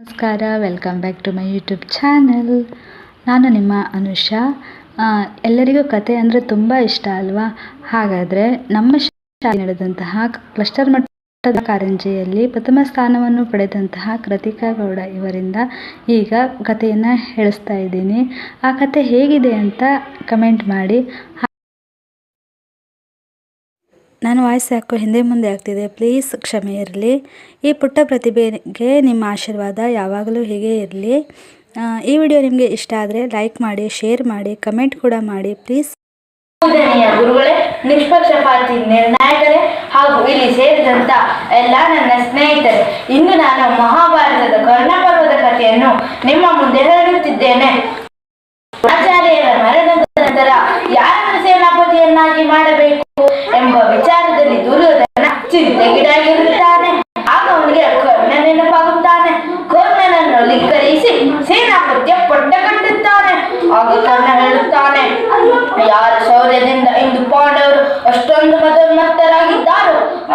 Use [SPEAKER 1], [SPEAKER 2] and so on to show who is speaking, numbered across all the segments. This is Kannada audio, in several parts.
[SPEAKER 1] ನಮಸ್ಕಾರ welcome back to my YouTube channel ನಾನು ನಿಮ್ಮ ಅನುಷಾ. ಎಲ್ಲರಿಗೂ ಕತೆ ಅಂದರೆ ತುಂಬ ಇಷ್ಟ ಅಲ್ವಾ? ಹಾಗಾದರೆ ನಮ್ಮ ಶಾಲೆ ನಡೆದಂತಹ ಕ್ಲಸ್ಟರ್ ಮಟ್ಟದ ಕಾರಂಜಿಯಲ್ಲಿ ಪ್ರಥಮ ಸ್ಥಾನವನ್ನು ಪಡೆದಂತಹ ಕೃತಿಕಾ ಗೌಡ ಇವರಿಂದ ಈಗ ಕಥೆಯನ್ನು ಹೇಳಿಸ್ತಾ ಇದ್ದೀನಿ. ಆ ಕತೆ ಹೇಗಿದೆ ಅಂತ ಕಮೆಂಟ್ ಮಾಡಿ. ನಾನು ವಾಯ್ಸ್ ಯಾಕೋ ಹಿಂದೆ ಮುಂದೆ ಆಗ್ತಿದೆ. ಪ್ಲೀಸ್ ಕ್ಷಮೆ ಇರಲಿ. ಈ ಪುಟ್ಟ ಪ್ರತಿಭೆಗೆ ನಿಮ್ಮ ಆಶೀರ್ವಾದ ಯಾವಾಗಲೂ ಹೀಗೆ ಇರಲಿ. ಈ ವಿಡಿಯೋ ನಿಮಗೆ ಇಷ್ಟ ಆದರೆ ಲೈಕ್ ಮಾಡಿ, ಶೇರ್ ಮಾಡಿ, ಕಮೆಂಟ್ ಕೂಡ ಮಾಡಿ. ಪ್ಲೀಸ್.
[SPEAKER 2] ಗುರುಗಳೇ ನಿಷ್ಪಕ್ಷಪಾತಿ ನಿರ್ಣಾಯಕರೇ ಹಾಗೂ ಇಲ್ಲಿ ಸೇರಿದಂತ ಎಲ್ಲ ನನ್ನ ಸ್ನೇಹಿತರೆ ಇಂದು ನಾನು ಮಹಾಭಾರತದ ಕರ್ಣಪರ್ವದ ಕಥೆಯನ್ನು ನಿಮ್ಮ ಮುಂದೆ ಹೇಳುತ್ತಿದ್ದೇನೆ. ಆಚಾರ್ಯರ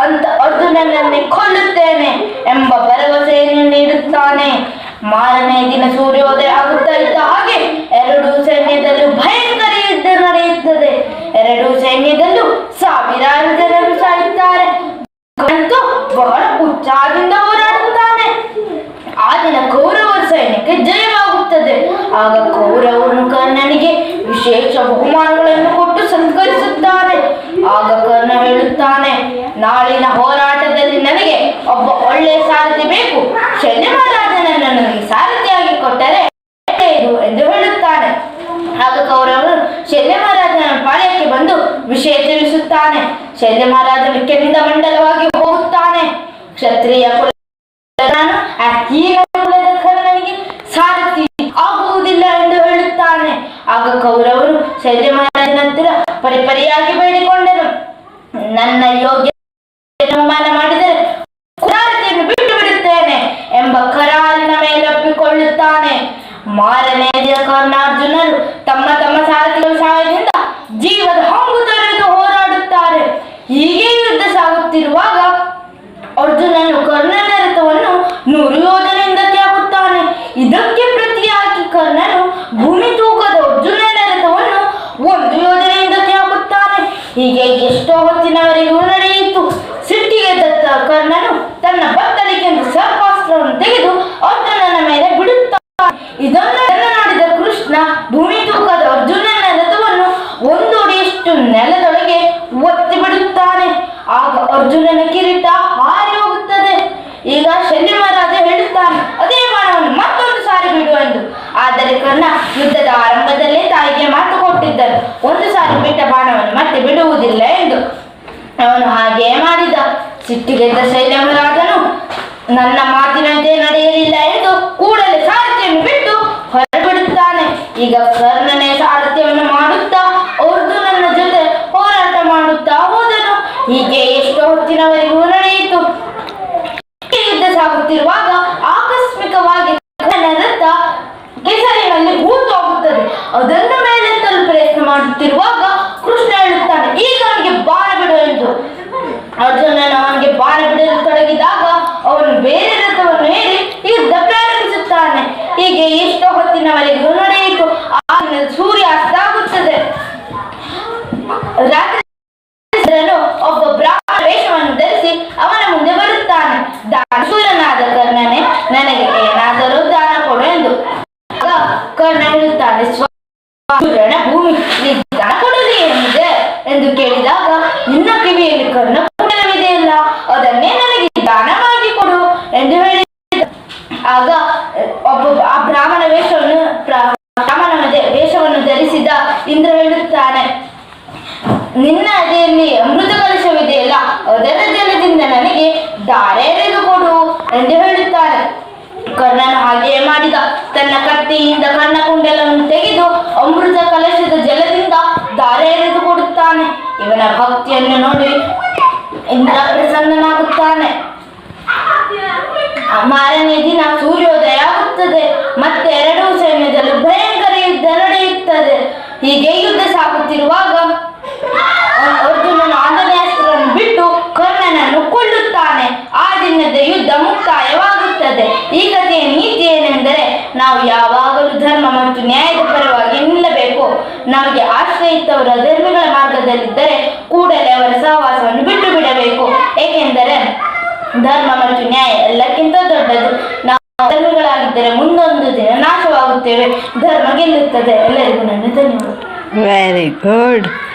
[SPEAKER 2] ಅಂತ ಅರ್ಜುನನಲ್ಲಿ ಕೊಲ್ಲುತ್ತೇನೆ ಎಂಬ ಭರವಸೆಯನ್ನು ನೀಡುತ್ತಾನೆ. ಮಾರನೇ ದಿನ ಸೂರ್ಯೋದಯ ಆಗುತ್ತಾ ಇದ್ದ ಹಾಗೆ ಎರಡೂ ಸೈನ್ಯದಲ್ಲೂ ಭಯಂಕರ ಯುದ್ಧ ನಡೆಯುತ್ತದೆ. ಎರಡೂ ಸೈನ್ಯದಲ್ಲೂ ಸಾವಿರಾರು ಜನರು ಸಾಯುತ್ತಾರೆ. ಬಹಳ ಉತ್ಸಾಹದಿಂದ ಹೋರಾಡುತ್ತಾನೆ. ಆ ದಿನ ಕೌರವ ಸೈನ್ಯಕ್ಕೆ ಜಯವಾಗುತ್ತದೆ. ಆಗ ಕೌರವನು ಕರ್ಣನಿಗೆ ವಿಶೇಷ ಬಹುಮಾನಗಳನ್ನು ಕೊಟ್ಟು ಸತ್ಕರಿಸುತ್ತಾನೆ ಆಗ ನಾಳಿನ ಹೋರಾಟದಲ್ಲಿ ನನಗೆ ಒಬ್ಬ ಒಳ್ಳೆಯ ಸಾರಥಿ ಬೇಕು. ನನಗೆ ಸಾರಥಿಯಾಗಿ ಕೊಟ್ಟರೆ ಒಳ್ಳೆಯದು ಎಂದು ಹೇಳುತ್ತಾನೆ. ಆಗ ಕೌರವರು ಶಲ್ಯ ಮಹಾರಾಜನ ಪಾಳ್ಯಕ್ಕೆ ಬಂದು ವಿಷಯ ತಿಳಿಸುತ್ತಾನೆ. ಶಲ್ಯ ಮಹಾರಾಜನು ಕೆಂದ ಮಂಡಲವಾಗಿ ಹೋಗುತ್ತಾನೆ. ಕ್ಷತ್ರಿಯ ಸಾರಥಿ ಆಗುವುದಿಲ್ಲ ಎಂದು ಹೇಳುತ್ತಾನೆ. ಆಗ ಕೌರವರು ಶಲ್ಯ ಮಹಾರಾಜನ ಹತ್ತಿರ ಪರಿಪರಿಯಾಗಿ ಬೇಡಿಕೊಂಡರು. ನನ್ನ ಯೋಗ್ಯ ಅವಮಾನ ಮಾಡಿದರೆ ಸಾರಥಿಯನ್ನು ಬಿಟ್ಟು ಬಿಡುತ್ತೇನೆ ಎಂಬ ಕರಾರಿನ ಮೇಲೆ ಒಪ್ಪಿಕೊಳ್ಳುತ್ತಾನೆ. ಮಾರನೇ ದಿನ ಕರ್ಣಾರ್ಜುನರು ತಮ್ಮ ತಮ್ಮ ಸಾರಥಿಗಳ ಸಹಾಯದಿಂದ ಜೀವದ ಹಂಗು ತೊರೆದು ಹೋರಾಡುತ್ತಾರೆ ಹೀಗೆ ಯುದ್ಧ ಸಾಗುತ್ತಿರುವಾಗ ಅರ್ಜುನನು ಕರ್ಣನ ರಥವನ್ನು ನೂರು ಯೋಜನೆಯಿಂದ ತ್ಯಾಗುತ್ತಾನೆ ಇದಕ್ಕೆ ಪ್ರತಿಯಾಗಿ ಕರ್ಣನು ಭೂಮಿ ತೂಕದ ಅರ್ಜುನನ ರಥವನ್ನು ಒಂದು ಯೋಜನೆಯಿಂದ ತ್ಯಾಗುತ್ತಾನೆ ಹೀಗೆ ಎಷ್ಟೋ ಹೊತ್ತಿನವರೆಗೂ ನಡೆಯಿತು ಸಿಟ್ಟಿಗೆ ದತ್ತ ಕರ್ಣನು ತನ್ನ ಬತ್ತಳಿಕೆಂದು ಸರ್ಪಾಸ್ತ್ರವನ್ನು ತೆಗೆದು ಅರ್ಜುನನ ಮೇಲೆ ಬಿಡುತ್ತಾನೆ ಇದನ್ನು ನೋಡಿದ ಕೃಷ್ಣ ಭೂಮಿ ತೂಕದ ಅರ್ಜುನನ ರಥವನ್ನು ಒಂದು ಅಡಿಯಷ್ಟು ನೆಲದೊಳಗೆ ಒತ್ತಿ ಬಿಡುತ್ತಾನೆ ಆಗ ಅರ್ಜುನನ ಕಿರೀಟ ಹಾರಿ ಹೋಗುತ್ತದೆ ಈಗ ಶಲ್ಯ ಮಹಾರಾಜ ಹೇಳುತ್ತಾನೆ ಅದೇ ಬಾಣವನ್ನು ಮತ್ತೊಂದು ಸಾರಿ ಬಿಡು ಎಂದು ಆದರೆ ಕರ್ಣ ಯುದ್ಧದ ಆರಂಭದಲ್ಲೇ ತಾಯಿಗೆ ಕೊಟ್ಟಿದ್ದರು ಒಂದು ಸಾರಿ ಬಿಟ್ಟ ಬಾಣವನ್ನು ಮತ್ತೆ ಬಿಡುವುದಿಲ್ಲ ಎಂದು ಅವನು ಹಾಗೆ ಮಾಡಿದ. ಸಿಟ್ಟಿಗೆದ್ದ ಶೈಲಮರಾಜನು ನನ್ನ ಮಾತಿನಂತೆ ನಡೆಯಲಿಲ್ಲ ಎಂದು ಕೂಡಲೇ ಸಾರಥ್ಯವನ್ನು ಬಿಟ್ಟು ಹೊರಬಿಡುತ್ತಾನೆ. ಈಗ ಕರ್ಣನೇ ಸಾರಥ್ಯವನ್ನು ಮಾಡುತ್ತಾ ಅರ್ಜುನನ ಜೊತೆ ಹೋರಾಟ ಮಾಡುತ್ತಾ ಹೋದನು. ಹೀಗೆ ಎಷ್ಟೋ ಹೊತ್ತಿನವರೆಗೂ ನಡೆಯಿತು. ಯುದ್ಧ ಸಾಗುತ್ತಿರುವಾಗ ಆಕಸ್ಮಿಕವಾಗಿ ಕೆಸರಿನಲ್ಲಿ ಹೂತು ಹೋಗುತ್ತದೆ ಅದನ್ನು ಮೇಲೆತ್ತಲು ಪ್ರಯತ್ನ ಮಾಡುತ್ತಿರುವಾಗ ಕೃಷ್ಣ ಹೇಳುತ್ತಾನೆ, ಈಗ ಅವನಿಗೆ ಬಾಣ ಬಿಡು ಎಂದು. ಅರ್ಜುನ ಅವನಿಗೆ ಬಾಣ ಬಿಡಲು ತೊಡಗಿದಾಗ ಅವನು ಬೇರೆ ರಥವನ್ನು ಹೇಳಿ ಯುದ್ಧ ಪ್ರಾರಂಭಿಸುತ್ತಾನೆ. ಹೀಗೆ ಎಷ್ಟೋ ಹೊತ್ತಿನವರೆಗೂ ನಡೆಯಿತು. ದಿನ ಸೂರ್ಯ ಅಸ್ತಾಗುತ್ತದೆ. ರಾತ್ರಿ ಒಬ್ಬ ಬ್ರಾಹ್ಮಣ ವೇಷವನ್ನು ಧರಿಸಿ ಅವನ ಮುಂದೆ ಬರುತ್ತಾನೆ. ಸೂರ್ಯನಾದ ಕರ್ಣನೆ, ನನಗೆ ಏನಾದರೂ ದಾನ ಕೊಡು ಎಂದು. ಕರ್ಣ ಹೇಳುತ್ತಾನೆ ಸ್ವಾಮಿ ಭೂಮಿ ಕೊಡಲು ಏನಿದೆ ಎಂದು ಕೇಳಿದಾಗ, ನಿನ್ನ ಕಿವಿಯಲ್ಲಿ ಕರ್ಣ ಕುಂಡಲವಿದೆಯಲ್ಲ ಅದನ್ನೇ ನನಗೆ ದಾನವಾಗಿ ಕೊಡು ಎಂದು ಹೇಳಿದ. ಆಗ, ಒಬ್ಬ ಆ ಬ್ರಾಹ್ಮಣ ವೇಷವನ್ನು ಬ್ರಾಹ್ಮಣ ವೇಷವನ್ನು ಧರಿಸಿದ ಇಂದ್ರ ಹೇಳುತ್ತಾನೆ, ನಿನ್ನ ಅದೆಯಲ್ಲಿ ಅಮೃತ ಕಲಶವಿದೆಯಲ್ಲ ಅದರ ಜಲದಿಂದ ನನಗೆ ದಾರೆ ಕೊಡು ಎಂದು ಹೇಳುತ್ತಾನೆ. ಕರ್ಣನು ಹಾಗೆಯೇ ಮಾಡಿದ, ತನ್ನ ಮಾರನೇ ದಿನ ಸೂರ್ಯೋದಯ ಆಗುತ್ತದೆ ಮತ್ತೆ ಎರಡೂ ಸೈನ್ಯದಲ್ಲೂ ಭಯಂಕರ ಯುದ್ಧ ನಡೆಯುತ್ತದೆ. ಹೀಗೆ ಯುದ್ಧ ಸಾಗುತ್ತಿರುವಾಗ ಅರ್ಜುನನು ಆಂಜನೇಯಾಸ್ತ್ರವನ್ನು ಬಿಟ್ಟು ಕರ್ಣನನ್ನು ಕೊಲ್ಲುತ್ತಾನೆ. ಆ ದಿನದ ಯುದ್ಧ ಮುಕ್ತಾಯವಾಗುತ್ತದೆ. ಈ ಕಥೆಯ ನೀತಿ ನಾವು ಯಾವಾಗಲೂ ಧರ್ಮ ಮತ್ತು ನ್ಯಾಯದ ಪರವಾಗಿ ನಿಲ್ಲಬೇಕು. ನಮಗೆ ಆಶ್ರಯಿತವರ ಧರ್ಮಗಳ ಮಾರ್ಗದಲ್ಲಿದ್ದರೆ ಕೂಡಲೇ ಅವರ ಸಹವಾಸವನ್ನು ಬಿಟ್ಟು ಬಿಡಬೇಕು. ಏಕೆಂದರೆ ಧರ್ಮ ಮತ್ತು ನ್ಯಾಯ ಎಲ್ಲಕ್ಕಿಂತ ದೊಡ್ಡದು. ನಾವು ಧರ್ಮಗಳಾಗಿದ್ದರೆ ಮುಂದೊಂದು ದಿನ ನಾಶವಾಗುತ್ತೇವೆ. ಧರ್ಮ ಗೆಲ್ಲುತ್ತದೆ. ಎಲ್ಲರಿಗೂ ನನ್ನ ಧನ್ಯವಾದ.
[SPEAKER 3] Very good